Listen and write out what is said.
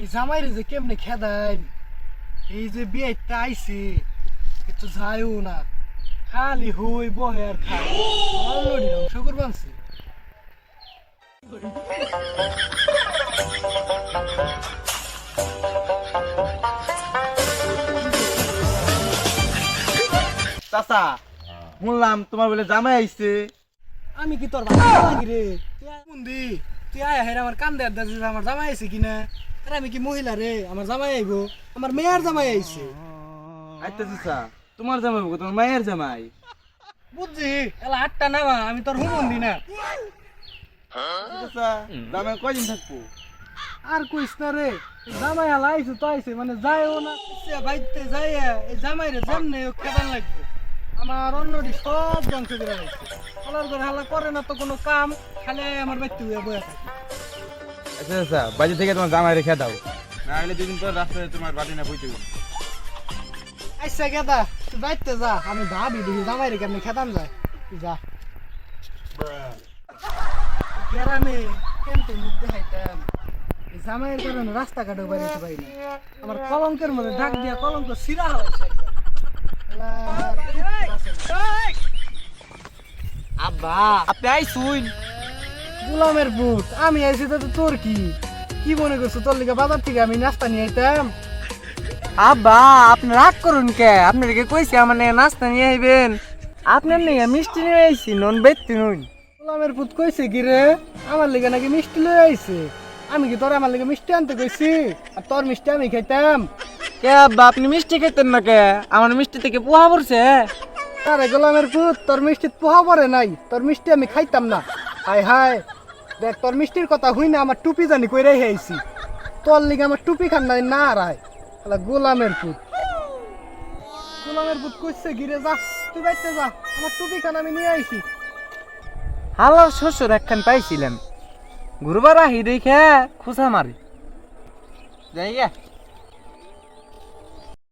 এই জামাইরে যে কেমনে খেদাই এই যে বিয়েটা আইছে একটু যায়ও না। খালি হই বহে আর খায়। অলরেডি ধ্বংস করবানছে চাচা শুনলাম তোমার বলে জামাই আইছে। আমি কি তোর ভালো লাগি রে? তুই আয়। হের আমার কান্দে আর দাদু আমার জামাই আইছে কিনা। আরে আমি কি মহিলা রে? আমার জামাই আইবো। আমার মেয়ার জামাই আইছে। আচ্ছা চাচা তোমার জামাই বলব তোমার মায়ের জামাই। বুঝছি। এলা আটটা নামা আমি তোর হুমন দি না। চাচা জামাই কয়দিন থাকব? আর কইস না রে জামাই হালা আইছে তো আইছে মানে যায়ও না। সে বাইতে যায় এই জামাই রে হোক খেদান লাগবে। আমার অন্যটি সব ধ্বংস করে কলার করে হালা করে না তো কোনো কাম খালি আমার বাইতে হয়ে বয়ে থাকে। আচ্ছা চাচা বাড়ি থেকে তোমার জামাই রেখে দাও। না হলে দুদিন পর রাস্তায় তোমার বাড়ি না বইতে আচ্ছা গেদা তুই বাইতে যা আমি ভাবি দেখি জামাই রে কেমনি খেতাম যায়। তুই যা। গ্রামে কেমতে মুখতে হাইতাম। জামাইয়ের কারণে রাস্তাঘাটে বেরোতে পারি না। আমার কলঙ্কের মধ্যে ডাক দিয়া কলঙ্ক সিরা। আল্লাহ, আব্বা আপনি আইসুন। গোলামের বুট আমি আইছি তো তোর কি? কি মনে করছ তোর লিগে বাজার থেকে আমি নাস্তা নিয়ে আইতাম? আব্বা আপনি রাগ করুন কে? আপনাকে কইছি আমার নাস্তা নিয়ে আইবেন। আপনার নিয়ে মিষ্টি নিয়ে আইছি নন বেত্তি নুন গোলামের পুত কইছে কি রে? আমার লিগে নাকি মিষ্টি লয়ে আইছে। আমি কি তোর আমার লিগে মিষ্টি আনতে কইছি? আর তোর মিষ্টি আমি খাইতাম। কে আব্বা আপনি মিষ্টি খেতেন না কে? আমার মিষ্টি থেকে পোহা পড়ছে। আরে গোলামের পুত তোর মিষ্টি পোহা পড়ে নাই। তোর মিষ্টি আমি খাইতাম না। হাই হাই দেখ, তোর মিষ্টির কথা হুই না, আমার টুপি জানি কই রেখে আইছি। তোর লিগে আমার টুপি খান নাই না রায়। তাহলে গোলামের পুত। গোলামের পুত কইছে, গিরে যা, তুই বাইতে যা, আমার টুপি খান, আমি নিয়ে আইছি। হালার শ্বশুর একখান পাইছিলাম ঘুরবার আহি দেখে খুশা মারি। যাই